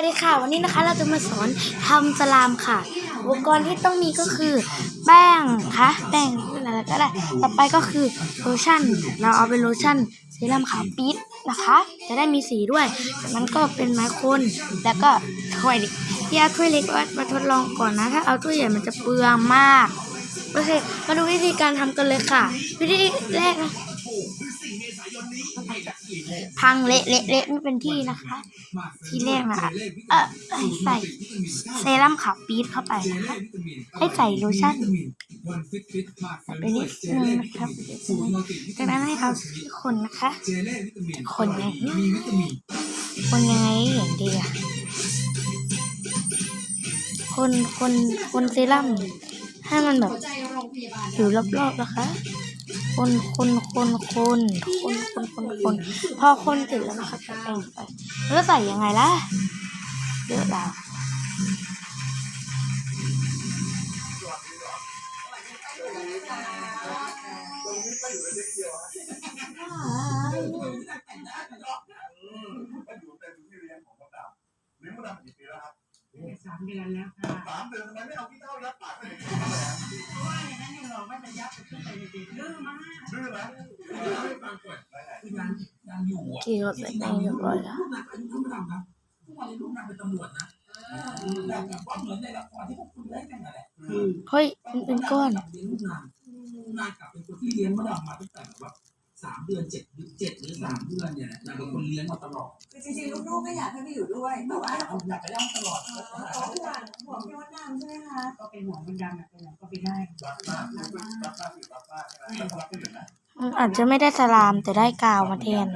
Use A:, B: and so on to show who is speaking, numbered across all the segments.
A: วัสดีค่ะ วันนี้นะคะเราจะมาสอนทำสลามค่ะ อุปกรณ์ที่ต้องมีก็คือแป้งค่ะแป้งอะไรก็ได้ ต่อไปก็คือโลชั่น เราเอาเป็นโลชั่นเซรั่มขาวปี๊ดนะคะ จะได้มีสีด้วยจากนั้นก็เป็นไม้คนแล้วก็ถ้วยเล็กที่เอาถ้วยเล็กมาทดลองก่อนนะ ถ้าเอาถ้วยใหญ่มันจะเปลืองมาก โอเค มาดูวิธีการทำกันเลยค่ะ วิธีแรกนะ พังเละเละเละไม่เป็นที่นะคะ ที่แรกนะคะเออใส่เซรั่มขาวปี๊ดเข้าไปนะคะให้ใส่โลชั่นไปนิดนึงนะครับจากนั้นให้เอาที่คนนะคะคนยังไงคนยังไงอย่างดีอะคนคนคนเซรั่มให้มันแบบอยู่รอบๆนะคะ คนคนคนคนคนคนคนคนพอคนเสร็จแล้วนะคะจะแต่งไปแล้วใส่ยังไงล่ะเยอะแล้ว
B: สามเดือนแล้วค่ะ
C: สามเดือนทำไมไม่เอาพี่เท่ายัดปากไปเลย
B: เพราะว่าอย่างนั้นยังหลอกว่าจะยัดขึ้นไปในเด็กดื้อมาก
C: ดื้อไหม
D: คืองานงานอยู่อะ
A: กี่รอบใส่แป้งเรียบร้อยแล้ว
D: ลูกนางอายุเท่าไหร่นะทุกวันนี้ลูกนางเป็นตำรวจนะแต่แบบว่าเหมือนในละครที่พวกคุณเล่นกันนั่นแหละคือ
A: เฮ้ยมันเป็นก้อน
D: เลี้ยงลูกนางลูกนางกลับเป็นคนที่เลี้ยงมะดามมาตั้งแต่แบบว่า สามเดือนเจ็ดหรือเจ็ดหรือสามเดือนเนี่ยแหละนางเป็นคนเลี้ยงมาตลอด
E: คือจริงๆลูกๆก็อยากให้ไปอยู่ด้วยแต่ว่า
D: เอาอยากไปเล่าตลอด
E: เขาห่วงห่วงพี่มดดำใช่ไหมคะ
B: ก็เป็นห่วงมันดำอะเป็นห่วงก็ไปได้
C: รักมากรักมากรักมากรักมากใช่ไหมรักที่เหลือนะ
A: มันอาจจะไม่ได้สลามแต่ได้กาวมาแทน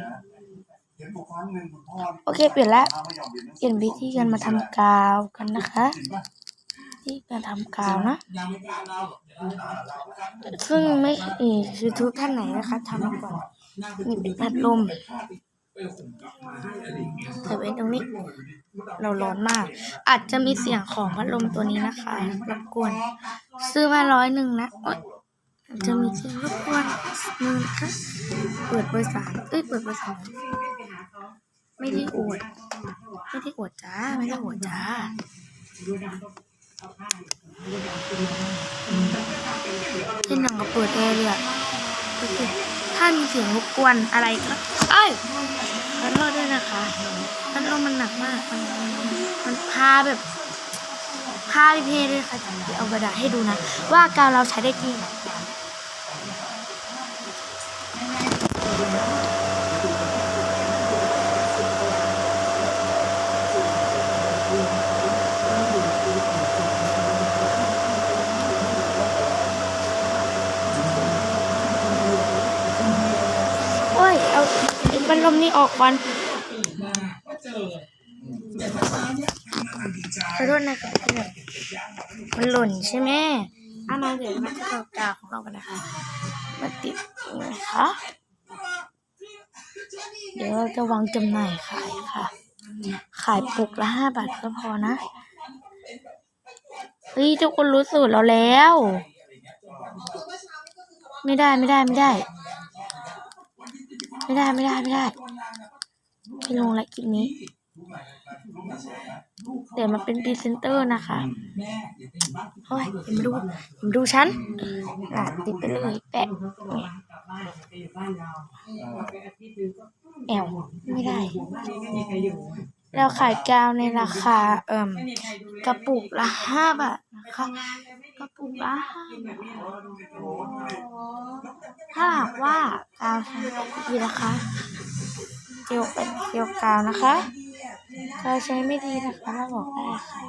C: เห็นบอกครั้งหนึ่งคุณพ่อ
A: โอเคเปลี่ยนละ
C: พาไม่ยอมเรียนหนัง
A: เปลี่ยนวิธีกันมาทำกาวกันนะคะ
C: จริงป่ะ
A: ที่การทำกาวนะ ซึ่งไม่เออคือทุกท่านไหนนะคะทำมาก่อน
D: นี่เป็น
A: พัดลม
D: ไปฆ่าไปไปข่มกลับมาให้อะเงี้ย
A: แต่ไว้ตรงนี้ เราร้อนมาก อาจจะมีเสียงของพัดลมตัวนี้นะคะรบกวน ซื้อมาร้อยหนึ่งนะอาจจะมีเสียงรบกวนมือนะคะ เปิดเบอร์สามเอ้ยเปิดเบอร์สองไม่ได้อวด ไม่ได้อวดจ้า ไม่ได้อวดจ้า
B: เอาผ้าดูดำกินมา
A: ที่หนังก็เปิดแอร์เลยอะโอเคถ้ามีเสียงรบกวนอะไรก็เอ้ยพัดลมด้วยนะคะพัดลมมันหนักมาก มันมันมันพาแบบพาไปเพลเลยค่ะเดี๋ยวเอากระดาษให้ดูนะ ว่ากาวเราใช้ได้จริง เอาไอ้พัดลมนี่ออกก่อน
D: มาก็เจอแต่เมื่อเช้าเนี่ยนางดีใจ
A: ขอโทษนะครับมันหล่นใช่ไหมเอามาเดี๋ยวมาที่กาวของเรากันนะคะมาติดนะคะเดี๋ยวเราจะวางจำหน่ายขายค่ะ ขายปลุกละห้าบาทก็พอนะเฮ้ยทุกคนรู้สูตรเราแล้ว ไม่ได้ไม่ได้ไม่ได้ไไม่ได้ไม่ได้ไม่ได้ไม่ลงละคลิปนี้แต่วมาเป็นพรีเซนเตอร์นะคะ
D: เฮ้
A: ยอย่ามาดูอย่ามาดูฉันหลาติดไปเลยแปะแอวไม่ได้ เราขายกาวในราคา เอ่มกระปุกละห้าบาทนะคะกระปุกละห้า
B: บบนี้เหรอดูเป็น
C: โอ้โหดูดิ
A: ถ้าหากว่ากาวใช้ดีนะคะเกี่ยวเป็นเกี่ยวกาวนะคะกาวใช้ไม่ดีนะคะเราบอกได้ค่ะ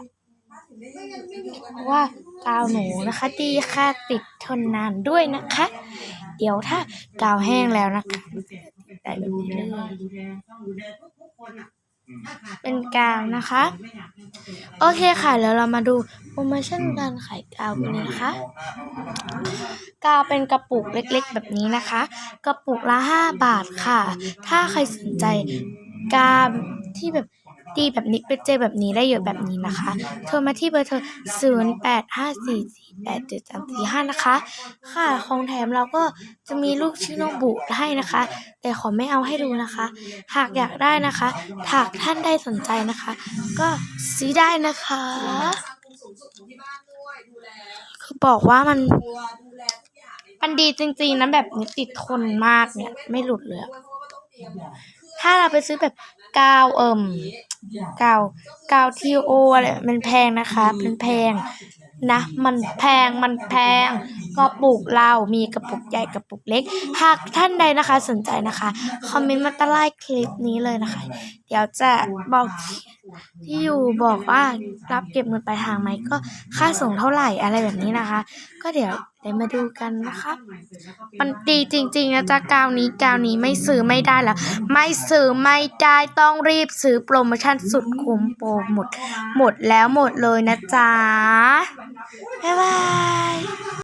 A: เพราะว่ากาวหนูนะคะดีค่ะติดทนนานด้วยนะคะ เดี๋ยวถ้ากาวแห้งแล้วนะคะแบบ
B: ดู
A: นี้เลย
B: บ้านดูแลต้องดูแลทุกๆคนอะถ้าขาด
A: เป็นกาวนะคะ
B: ไม่อยากให้เขาเป็นอะไร
A: โอเคค่ะแล้วเรามาดูโปรโมชั่นการขายกาวกันเลยนะคะกาวเป็นกระปุกเล็กๆ แบบนี้นะคะ กระปุกละ 5 บาทค่ะ ถ้าใครสนใจกาวที่แบบ ดีแบบนี้ไปเจอแบบนี้ได้เยอะแบบนี้นะคะ โทรมาที่เบอร์โทร 0 8 5 4 4 8 7 3 4 5 นะคะ ค่ะของแถมเราก็จะมีลูกชื่อน้องบุให้นะคะ แต่ขอไม่เอาให้ดูนะคะ หากอยากได้นะคะหากท่านได้สนใจนะคะ ก็ซื้อได้นะคะคือบอกว่ามัน
E: ตัวดูแลทุกอย่างเลย
A: มันดีจริงๆนะแบบนี้ติดทนมากเนี่ย ไม่หลุดเลย ถ้าเราไปซื้อแบบกาวเอิ่ม กาวกาวทีโออะไรมันแพงนะคะมันแพงนะ มันแพงมันแพง กระปุกเรามีกระปุกใหญ่กระปุกเล็ก หากท่านใดนะคะสนใจนะคะคอมเมนต์มาใต้ล่างคลิปนี้เลยนะคะ เดี๋ยวจะบอกที่อยู่บอกว่ารับเก็บเงินปลายทางไหมก็ค่าส่งเท่าไหร่อะไรแบบนี้นะคะ ก็เดี๋ยวเดี๋ยวมาดูกันนะคะมันดีจริงๆนะจ๊ะกาวนี้กาวนี้ไม่ซื้อไม่ได้แล้ว ไม่ซื้อไม่ได้ต้องรีบซื้อโปรโมชั่นสุดคุ้มโปรหมด หมดแล้วหมดเลยนะจ๊ะบ๊ายบาย